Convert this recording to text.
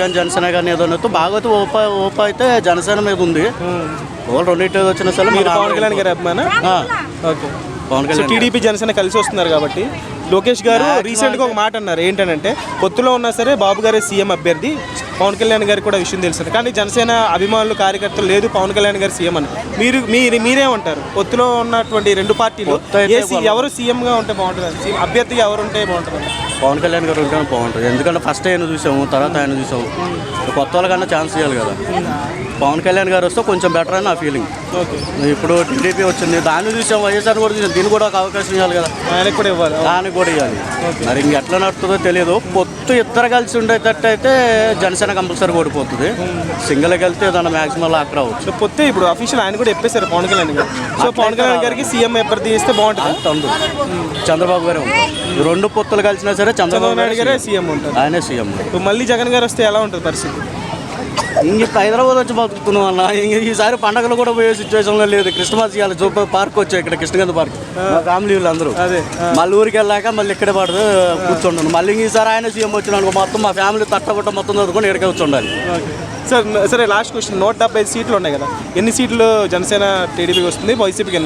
కానీ జనసేన కానీ వస్తే బాగా అయితే ఓప ఓప అయితే జనసేన మీద ఉంది. వాళ్ళు రెండింటి వచ్చిన సరే మీరు పవన్ కళ్యాణ్ గారి అభిమాన? ఓకే. పవన్ కళ్యాణ్ టీడీపీ జనసేన కలిసి వస్తున్నారు కాబట్టి. లోకేష్ గారు రీసెంట్గా ఒక మాట అన్నారు. ఏంటంటే పొత్తులో ఉన్నా సరే బాబు గారే సీఎం అభ్యర్థి. పవన్ కళ్యాణ్ గారికి కూడా విషయం తెలుసు కానీ జనసేన అభిమానులు కార్యకర్తలు లేదు పవన్ కళ్యాణ్ గారు సీఎం అని. మీరు మీరు మీరేమంటారు? పొత్తులో ఉన్నటువంటి రెండు పార్టీలు ఎవరు సీఎం గా ఉంటే బాగుంటుంది సీఎం అభ్యర్థిగా ఎవరు ఉంటే బాగుంటుంది పవన్ కళ్యాణ్ గారు ఉంటేనే బాగుంటుంది. ఎందుకంటే ఫస్ట్ ఆయన చూసాము తర్వాత ఆయన చూసాము. కొత్త వాళ్ళకన్నా ఛాన్స్ ఇవ్వాలి కదా. పవన్ కళ్యాణ్ గారు వస్తే కొంచెం బెటర్ అని నా ఫీలింగ్ ఇప్పుడు టీడీపీ వచ్చింది దాన్ని చూసాం వైఎస్ఆర్ కూడా చూసాం దీన్ని కూడా ఒక అవకాశం ఇవ్వాలి కదా. ఆయనకు కూడా ఇవ్వాలి. దానికి కూడా ఇవ్వాలి మరి ఇంక ఎట్లా నడుతుందో తెలియదు పొత్తు ఇద్దరు కలిసి ఉండేటట్టు అయితే జనసేన కంపల్సరీ ఓడిపోతుంది. సింగిల్ వెళ్తే ఏదన్నా మ్యాక్సిమం లాక్ రావచ్చు సో పొత్తే ఇప్పుడు అఫీషియల్ ఆయన కూడా చెప్పేశారు పవన్ కళ్యాణ్ గారు. సో పవన్ కళ్యాణ్ గారికి సీఎం అభ్యర్థి ఇస్తే బాగుంటుంది. ఉంది. చంద్రబాబు గారే రెండు పొత్తులు కలిసినా సరే చంద్రబాబు చంద్రబాబు నాయుడు గారే గారే సీఎం ఉంటారు. ఆయనే సీఎం ఇప్పుడు మళ్ళీ జగన్ గారు వస్తే ఎలా ఉంటుంది పరిస్థితి? ఇంక హైదరాబాద్ వచ్చి బతుకుతున్నాం అన్న. ఇంక ఈసారి పండగలు కూడా పోయే సిచ్యువేషన్లో లేదు. క్రిస్మస్ ఇవాళ జూప పార్క్ వచ్చాయి ఇక్కడ కృష్ణగంధ పార్క్. మా ఫ్యామిలీ అందరూ అదే మళ్ళీ ఊరికి వెళ్ళాక మళ్ళీ ఇక్కడే పడదు కూర్చుంటాను మళ్ళీ ఈసారి ఆయన సీఎం వచ్చినాను మొత్తం మా ఫ్యామిలీ తట్టగొట్ట మొత్తం చదువుకొని ఇక్కడికే కూర్చుండాలి. సార్ సరే లాస్ట్ క్వశ్చన్ నూట డెబ్బై సీట్లు ఉన్నాయి కదా. ఎన్ని సీట్లు జనసేన టీడీపీకి వస్తుంది వైసీపీకి